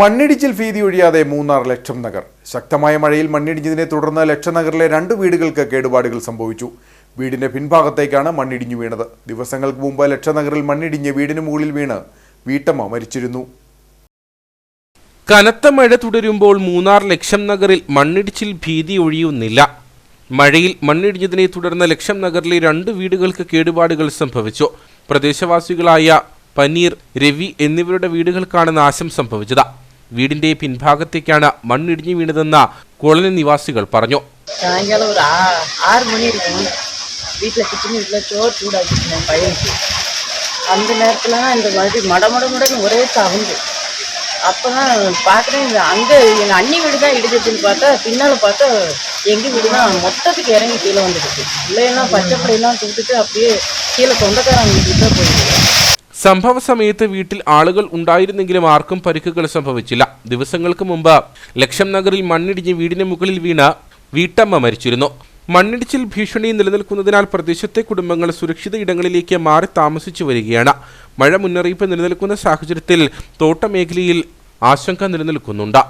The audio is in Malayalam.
മണ്ണിടിച്ചിൽ ഭീതി ഒഴിയാതെ മൂന്നാർ ലക്ഷം നഗർ. ശക്തമായ മഴയിൽ മണ്ണിടിഞ്ഞതിനെ തുടർന്ന് ലക്ഷനഗറിലെ രണ്ട് വീടുകൾക്ക് കേടുപാടുകൾ സംഭവിച്ചു. വീടിന്റെ പിൻഭാഗത്തേക്കാണ് മണ്ണിടിഞ്ഞു വീണത്. ദിവസങ്ങൾക്ക് മുമ്പ് ലക്ഷനഗറിൽ മണ്ണിടിഞ്ഞ് വീടിന് മുകളിൽ വീണ് വീട്ടമ്മ മരിച്ചിരുന്നു. കനത്ത മഴ തുടരുമ്പോൾ മൂന്നാർ ലക്ഷം നഗറിൽ മണ്ണിടിച്ചിൽ ഭീതി ഒഴിയുന്നില്ല. മഴയിൽ മണ്ണിടിഞ്ഞതിനെ തുടർന്ന് ലക്ഷം നഗറിലെ രണ്ട് വീടുകൾക്ക് കേടുപാടുകൾ സംഭവിച്ചു. പ്രദേശവാസികളായ പനീർ രവി എന്നിവരുടെ വീടുകൾക്കാണ് നാശം സംഭവിച്ചത് വീടിന്റെ പിൻഭാഗത്തേക്കാണ് മണ്ണിടിഞ്ഞു വീണതെന്ന് കോളനി നിവാസികൾ പറഞ്ഞു சாயங்காலம் ஒரு ஆ ஆறு மணி இருக்கும் வீட்டில் கிச்சன் வீட்டில் சோறு சூடாக்கிட்டு என் பையனுக்கு அந்த நேரத்தில் தான் இந்த மாதிரி மட மட மடன்னு ஒரே சவுண்டு அப்போ தான் பார்க்குறேன் இந்த அங்கே எங்கள் அண்ணி வீடு தான் இடிச்சிச்சுன்னு பார்த்தா பின்னால் பார்த்தா எங்கள் வீடு தான் மொத்தத்துக்கு இறங்கி கீழே வந்துடுச்சு பிள்ளையெல்லாம் பச்சை பிள்ளையெல்லாம் தூக்கிட்டு அப்படியே கீழே சொந்தக்காரங்க வீட்டுக்கு தான் போயிடுச்சு സംഭവ സമയത്ത് വീട്ടിൽ ആളുകൾ ഉണ്ടായിരുന്നെങ്കിലും ആർക്കും പരിക്കുകൾ സംഭവിച്ചില്ല. ദിവസങ്ങൾക്ക് മുമ്പ് ലക്ഷം നഗറിൽ മണ്ണിടിഞ്ഞ് വീടിന് മുകളിൽ വീണ വീട്ടമ്മ മരിച്ചിരുന്നു. മണ്ണിടിച്ചിൽ ഭീഷണി നിലനിൽക്കുന്നതിനാൽ പ്രദേശത്തെ കുടുംബങ്ങൾ സുരക്ഷിത ഇടങ്ങളിലേക്ക് മാറി താമസിച്ചു വരികയാണ്. മഴ മുന്നറിയിപ്പ് നിലനിൽക്കുന്ന സാഹചര്യത്തിൽ തോട്ടമേഖലയിൽ ആശങ്ക നിലനിൽക്കുന്നുണ്ട്.